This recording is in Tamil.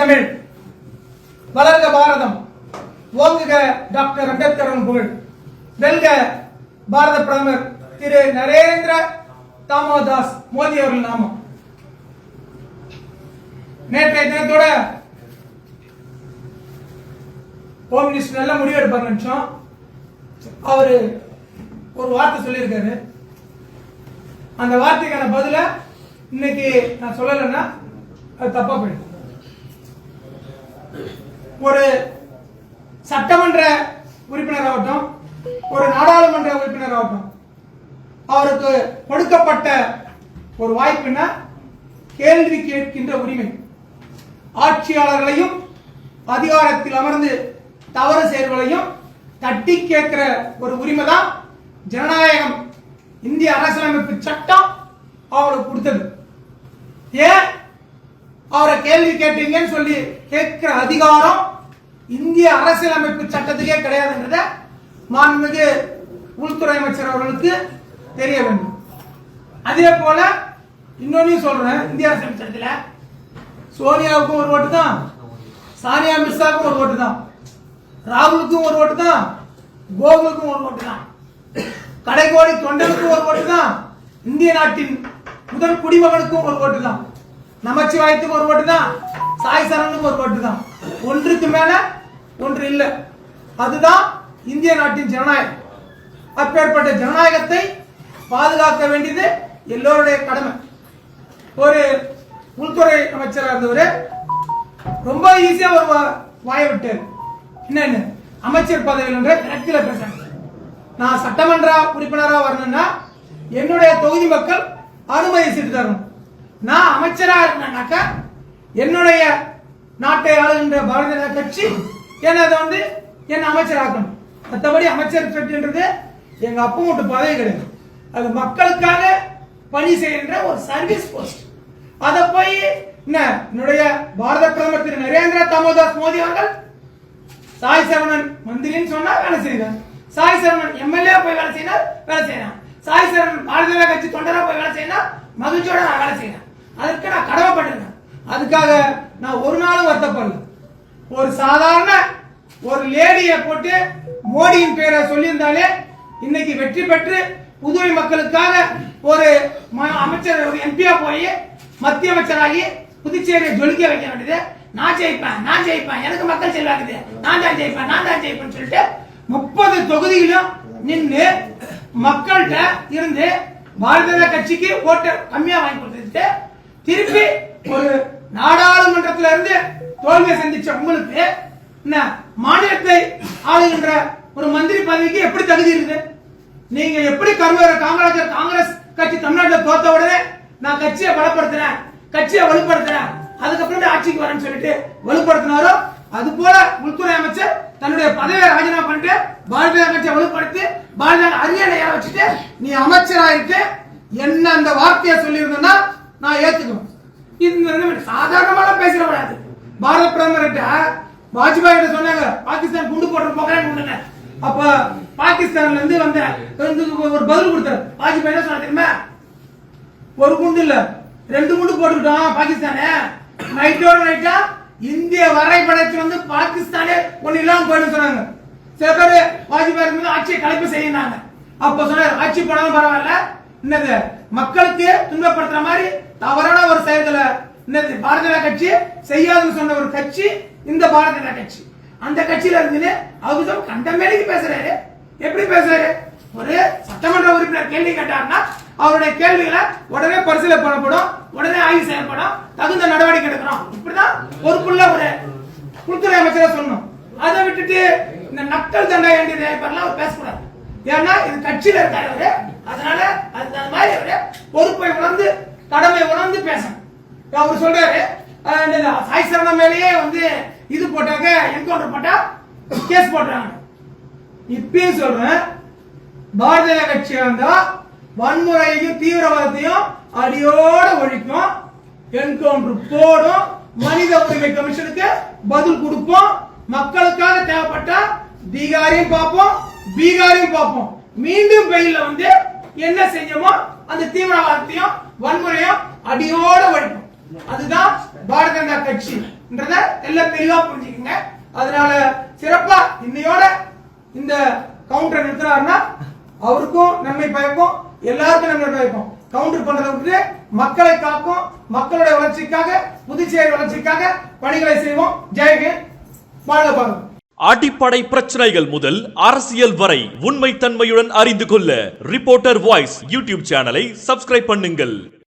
தமிழ். வளர்க பாரதம். ஓங்குக டாக்டர் அம்பேத்கர் புகழ். வெல்க பாரத பிரதமர் திரு நரேந்திர தாமோதாஸ் மோடி அவர்கள் நாமம். நேற்றைய தினத்தோட ஹோம் மினிஸ்டர் நல்ல முடிவு எடுப்பார் நினைச்சோம். அவரு ஒரு வார்த்தை சொல்லியிருக்காரு. அந்த வார்த்தைக்கான பதில இன்னைக்கு நான் சொல்லலைன்னா அது தப்பா போயிடும். ஒரு சட்டமன்ற உறுப்பினர் ஆகட்டும் ஒரு நாடாளுமன்ற உறுப்பினர் ஆகட்டும் அவருக்கு கொடுக்கப்பட்ட ஒரு வாய்ப்புனா கேள்வி கேட்கின்ற உரிமை. ஆட்சியாளர்களையும் அதிகாரத்தில் அமர்ந்து தவறு செயல்களையும் தட்டி கேட்கிற ஒரு உரிமை தான் ஜனநாயகம். இந்திய அரசியலமைப்பு சட்டம் அவருக்கு கொடுத்தது. ஏன்? அவரை கேள்வி கேட்டீங்கன்னு சொல்லி கேட்கிற அதிகாரம் இந்திய அரசியலமைப்பு சட்டத்துக்கே கிடையாதுன்றத மாண்புமிகு உள்துறை அமைச்சர் அவர்களுக்கு தெரிய வேண்டும். அதே போல இன்னொன்னு சொல்றேன் இந்திய அரசியலமைப்பு சட்டத்தில் சோனியாவுக்கும் ஒரு ஓட்டு தான் சானியா மிர்சாவுக்கும் ஒரு ஓட்டு தான் ராகுலுக்கும் ஒரு ஓட்டு தான் கோகுலுக்கும் ஒரு ஓட்டு தான் கடைகோடி தொண்டனுக்கும் ஒரு ஓட்டு தான் இந்திய நாட்டின் முதல் குடிமகனுக்கும் ஒரு ஓட்டு தான். நமச்சிவாயத்துக்கு ஒரு ஓட்டு தான். சாய் சரணுக்கு ஒரு ஓட்டு தான். ஒன்றுக்கு மேல ஒன்று இல்லை. அதுதான் இந்திய நாட்டின் ஜனநாயகம். அப்பேற்பட்ட ஜனநாயகத்தை பாதுகாக்க வேண்டியது எல்லோருடைய கடமை. ஒரு உள்துறை அமைச்சராக இருந்தவர் ரொம்ப ஈஸியா ஒரு வாய விட்டு விட்டார். என்னன்னு? அமைச்சர் பதவியில் என்ற கரெக்டில் பேசுறாங்க. நான் சட்டமன்ற உறுப்பினராக வரணும்னா என்னுடைய தொகுதி மக்கள் அனுமதி செய்து தரணும். அமைச்சரா இருந்தேனாக்கா என்னுடைய நாட்டை ஆளுகின்ற பாரதிய ஜனதா கட்சி என்னதை வந்து என்னை அமைச்சராக்கணும். மற்றபடி அமைச்சர் கட்சின்றது எங்க அப்பா வீட்டு பதவி கிடையாது. அது மக்களுக்காக பணி செய்கின்ற ஒரு சர்வீஸ் போஸ்ட் அதை போய் என்ன என்னுடைய பாரத பிரதமர் திரு நரேந்திர தாமோதாஸ் மோடி அவர்கள் சாய் சரவணன் மந்திரின்னு சொன்னா வேலை செய்தார். சாய் சரவணன் எம்எல்ஏ போய் வேலை செய்யணும் வேலை செய்யணும் சாய் சரவணன் பாரதிய ஜனதா கட்சி தொண்டரா போய் வேலை செய்யணும் மகிழ்ச்சியோட நான் வேலை செய்யணும் அதுக்கு நான் கடமைப்பட்டிருக்கேன். அதுக்காக நான் ஒரு நாளும் வருத்தப்படல. ஒரு சாதாரண ஒரு லேடியை போட்டு மோடியின் பேரை சொல்லியிருந்தாலே இன்னைக்கு வெற்றி பெற்று புதுவை மக்களுக்காக ஒரு ம- அமைச்சர் ஒரு எம்பியா போய் மத்திய அமைச்சராகி புதுச்சேரியை ஜொலிக்க வைக்க வேண்டியது. நான் ஜெயிப்பேன் நான் ஜெயிப்பேன். எனக்கு மக்கள் செல்வாக்குது. நான் தான் ஜெயிப்பேன் நான் தான் ஜெயிப்பேன்னு சொல்லிட்டு முப்பது தொகுதியிலும் நின்று மக்கள்கிட்ட இருந்து பாரதிய கட்சிக்கு ஓட்டு கம்மியா வாங்கி கொடுத்துட்டு திருப்பி ஒரு நாடாளுமன்றத்தில இருந்து தோல்வியை சந்திச்ச உங்களுக்கு என்ன மாநிலத்தை ஆளுகின்ற ஒரு மந்திரி பதவிக்கு எப்படி தகுதி இருக்குது? நீங்க எப்படி கருவேற காமராஜர் காங்கிரஸ் கட்சி தமிழ்நாட்டில் தோத்த உடனே நான் கட்சியை பலப்படுத்தினேன் கட்சியை வலுப்படுத்தினேன் அதுக்கப்புறம் ஆட்சிக்கு வரேன்னு சொல்லிட்டு வலுப்படுத்தினாரோ அது போல உள்துறை அமைச்சர் தன்னுடைய பதவியை ராஜினாமா பண்ணிட்டு பாரதிய கட்சியை வலுப்படுத்தி பாரதிய அரியணையா வச்சுட்டு நீ அமைச்சராயிட்டு என்ன அந்த வார்த்தையை சொல்லியிருந்தோம்னா நான் ஏத்துக்குவேன் இது வந்து சாதாரணமான பேசிடக்கூடாது பாரத பிரதமர்கிட்ட வாஜ்பாய் கிட்ட சொன்னாங்க பாகிஸ்தான் குண்டு போடுற போகிறேன் குண்டுங்க அப்ப பாகிஸ்தான்ல இருந்து வந்த வந்து ஒரு பதில் கொடுத்தாரு. வாஜ்பாய் என்ன சொன்னா தெரியுமா? ஒரு குண்டு இல்ல ரெண்டு குண்டு போட்டுக்கிட்டோம் பாகிஸ்தானே. நைட்டோட நைட்டா இந்திய வரைபடத்தில் வந்து பாகிஸ்தானே ஒண்ணு இல்லாம போயிடும் சொன்னாங்க. சில பேர் வாஜ்பாய் இருந்து ஆட்சியை கலைப்பு செய்யினாங்க அப்ப சொன்னார் ஆட்சி போனாலும் பரவாயில்ல. என்னது மக்களுக்கு துன்பப்படுத்துற மாதிரி தவறான ஒரு செயல்களை என்னது பாரதிய ஜனதா கட்சி செய்யாதுன்னு சொன்ன ஒரு கட்சி இந்த பாரதிய ஜனதா கட்சி. அந்த கட்சியில இருந்து அவசரம் கண்டமேடைக்கு பேசுறாரு. எப்படி பேசுறாரு? ஒரு சட்டமன்ற உறுப்பினர் கேள்வி கேட்டாருன்னா அவருடைய கேள்விகளை உடனே பரிசீலனை பண்ணப்படும் உடனே ஆய்வு செய்யப்படும் தகுந்த நடவடிக்கை எடுக்கிறோம். இப்படிதான் பொறுப்புள்ள ஒரு உள்துறை அமைச்சரை சொல்லணும். அதை விட்டுட்டு இந்த நக்கல் தண்டா வேண்டிய அவர் பேசக்கூடாது. ஏன்னா இது கட்சியில இருக்காரு அதனால அது அந்த மாதிரி அவரு பொறுப்பை உணர்ந்து கடமை உணர்ந்து பேசணும் அவர் சொல்றாரு இந்த சாய் சரண மேலேயே வந்து இது போட்டாக்க என்கவுண்டர் போட்டா கேஸ் போடுறாங்க. இப்பயும் சொல்றேன் பாரதிய ஜனதா கட்சியா இருந்தா வன்முறையையும் தீவிரவாதத்தையும் அடியோட ஒழிக்கும் என்கவுண்டர் போடும் மனித உரிமை கமிஷனுக்கு பதில் கொடுப்போம் மக்களுக்காக தேவைப்பட்டா பீகாரையும் பார்ப்போம் பீகாரையும் பார்ப்போம். மீண்டும் வெயில்ல வந்து என்ன செஞ்சோமோ அந்த தீவிரவாதத்தையும் வன்முறையும் அடியோட ஒழிப்போம். அதுதான் பாரதிய ஜனதா கட்சின்றத எல்லாம் தெளிவா புரிஞ்சுக்கங்க. அதனால சிறப்பா இன்னையோட இந்த கவுண்டர் நிறுத்துறாருன்னா அவருக்கும் நன்மை பயக்கும் எல்லாருக்கும் நன்மை பயக்கும் கவுண்டர் பண்றதை விட்டு மக்களை காக்கும் மக்களுடைய வளர்ச்சிக்காக புதுச்சேரி வளர்ச்சிக்காக பணிகளை செய்வோம். ஜெயஹிந்த் வாழ்க பாருங்க அடிப்படை பிரச்சனைகள் முதல் அரசியல் வரை உண்மை தன்மையுடன் அறிந்து கொள்ள ரிப்போர்ட்டர் வாய்ஸ் யூடியூப் சேனலை சப்ஸ்கிரைப் பண்ணுங்கள்.